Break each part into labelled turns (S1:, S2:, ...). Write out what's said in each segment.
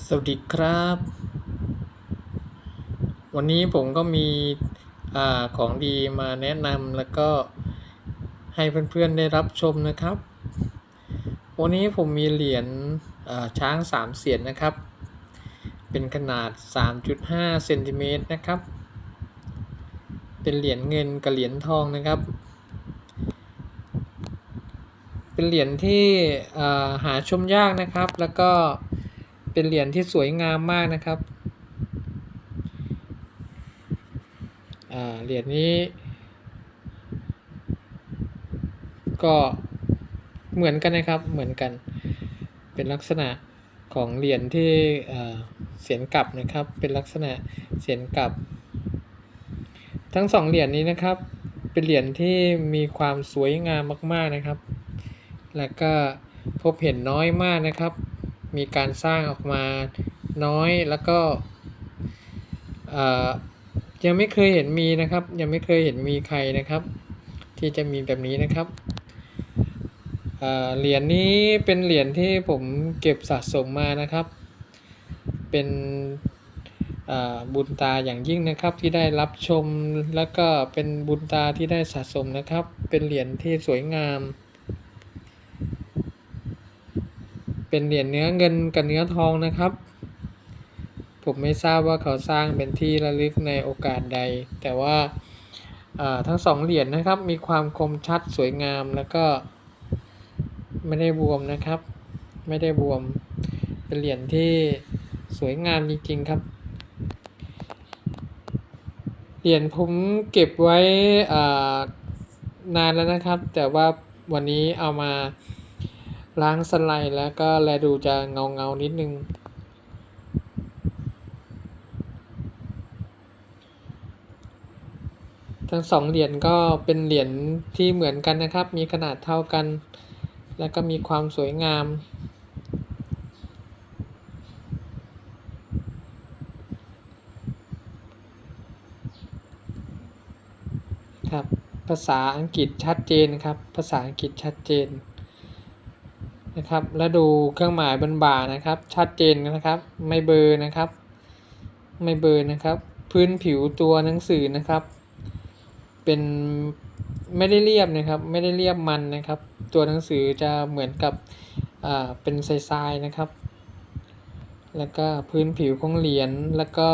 S1: สวัสดีครับ วันนี้ผมก็มีอของดีมาแนะนำแล้วก็ให้เพื่อนๆได้รับชมนะครับ วันนี้ผมมีเหรียญช้างสามเสียนนะครับ เป็นขนาด 3.5เซนติเมตรนะครับ เป็นเหรียญเงินกับเหรียญทองนะครับ เป็นเหรียญที่อ่าหาชมยากนะครับแล้วก็ เป็นเหรียญที่สวยงามมากนะครับอ่าเหรียญนี้ ก็เหมือนกันนะครับเหมือนกัน เป็นลักษณะของเหรียญที่อ่าเสียนกลับนะครับ เป็นลักษณะเสียนกลับ ทั้งสองเหรียญนี้นะครับ เป็นเหรียญที่มีความสวยงามมาก ๆนะครับ แล้วก็พบเห็นน้อยมากนะครับ มีการสร้างออกมาน้อยแล้วก็ยังไม่เคยเห็นมีนะครับ ยังไม่เคยเห็นมีใครนะครับ ที่จะมีแบบนี้นะครับเหรียญนี้เป็นเหรียญที่ผมเก็บสะสมมานะครับ เป็นบุญตาอย่างยิ่งนะครับที่ได้รับชมแล้วก็เป็นบุญตาที่ได้สะสมนะครับ เป็นเหรียญที่สวยงาม เป็นเหรียญเนื้อเงินกับเนื้อทองนะครับ ผมไม่ทราบว่าเขาสร้างเป็นที่ระลึกในโอกาสใด แต่ว่าาทั้งสองเหรียญนะครับ มีความคมชัดสวยงามแล้วก็ไม่ได้บวมนะครับ ไม่ได้บวม เป็นเหรียญที่สวยงามจริงๆครับ เหรียญผมเก็บไว้านานแล้วนะครับ แต่ว่าวันนี้เอามา ล้างสไลด์แล้วก็แลดูจะเงาเงานิดนึง ทั้งสองเหรียญก็เป็นเหรียญที่เหมือนกันนะครับ มีขนาดเท่ากัน แล้วก็มีความสวยงามครับภาษาอังกฤษชัดเจนครับ ภาษาอังกฤษชัดเจน นะครับ แล้วดูเครื่องหมายบนบ่านะครับ ชัดเจนนะครับ ไม่เบอร์นะครับ ไม่เบอร์นะครับ พื้นผิวตัวหนังสือนะครับ เป็นไม่ได้เรียบนะครับ ไม่ได้เรียบมันนะครับ ตัวหนังสือจะเหมือนกับอ่าเป็นทรายๆนะครับ แล้วก็พื้นผิวของเหรียญแล้วก็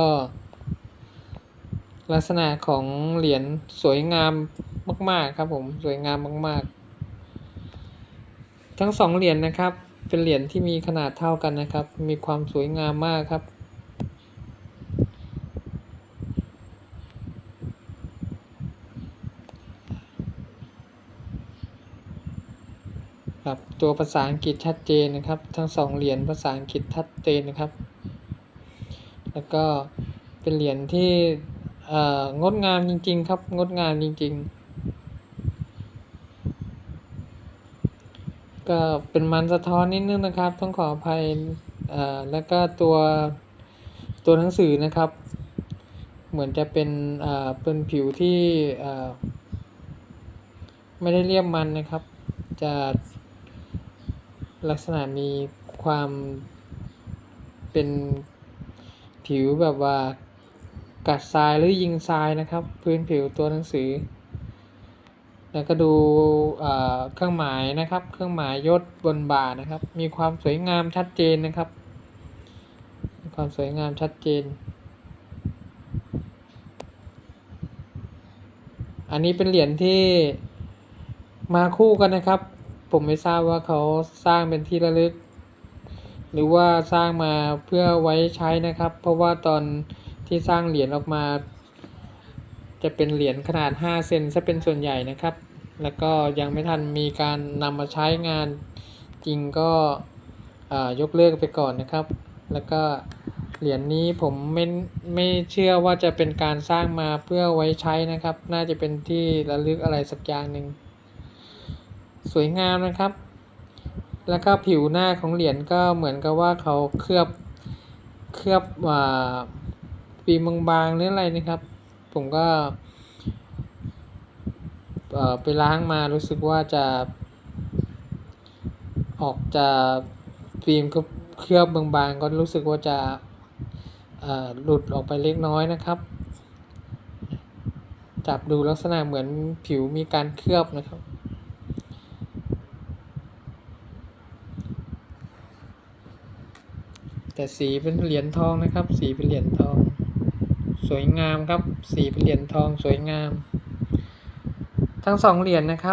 S1: ลักษณะของเหรียญสวยงามมาก ๆ ครับผมสวยงามมาก ๆ ทั้งสองเหรียญนะครับ เป็นเหรียญที่มีขนาดเท่ากันนะครับ มีความสวยงามมากครับ ครับตัวภาษาอังกฤษชัดเจนนะครับ ทั้งสองเหรียญภาษาอังกฤษชัดเจนนะครับ แล้วก็เป็นเหรียญที่เอ่องดงามจริง ๆ ครับ งดงามจริง ๆ ก็เป็นมันสะท้อนนิดนึงนะครับ ต้องขออภัยอ่อแล้วก็ตัวตัวหนังสือนะครับ เหมือนจะเป็นเอ่อเป็นผิวที่อ่อไม่ได้เรียบมันนะครับ จะลักษณะมีความเป็นผิวแบบว่ากัดทรายหรือยิงทรายนะครับ พื้นผิวตัวหนังสือ แล้วก็ดูเครื่องหมายนะครับ เครื่องหมายยศบนบ่านะครับ มีความสวยงามชัดเจนนะครับมีความสวยงามชัดเจน อันนี้เป็นเหรียญที่มาคู่กันนะครับ ผมไม่ทราบว่าเขาสร้างเป็นที่ระลึก หรือว่าสร้างมาเพื่อไว้ใช้นะครับ เพราะว่าตอนที่สร้างเหรียญออกมา จะเป็นเหรียญขนาด 5 เซนซะเป็นส่วนใหญ่นะครับ แล้วก็ยังไม่ทันมีการนำมาใช้งานจริงก็ยกเลิกไปก่อนนะครับ แล้วก็เหรียญนี้ผมไม่ไม่เชื่อว่าจะเป็นการสร้างมาเพื่อไว้ใช้นะครับ น่าจะเป็นที่ระลึกอะไรสักอย่างหนึ่งสวยงามนะครับ แล้วก็ผิวหน้าของเหรียญก็เหมือนกับว่าเขาเคลือบเคลือบอ่าฟิล์มบางๆหรืออะไรนะครับ ผมก็เออไปล้างมารู้สึกว่าจะ ออกจะฟิล์มก็เคลือบบางๆ ก็รู้สึกว่าจะหลุดออกไปเล็กน้อยนะครับ จับดูลักษณะเหมือนผิวมีการเคลือบนะครับ แต่สีเป็นเหรียญทองนะครับ สีเป็นเหรียญทอง สวยงามครับสีเป็นเหรียญทองสวยงาม ทั้งสองเหรียญนะครับ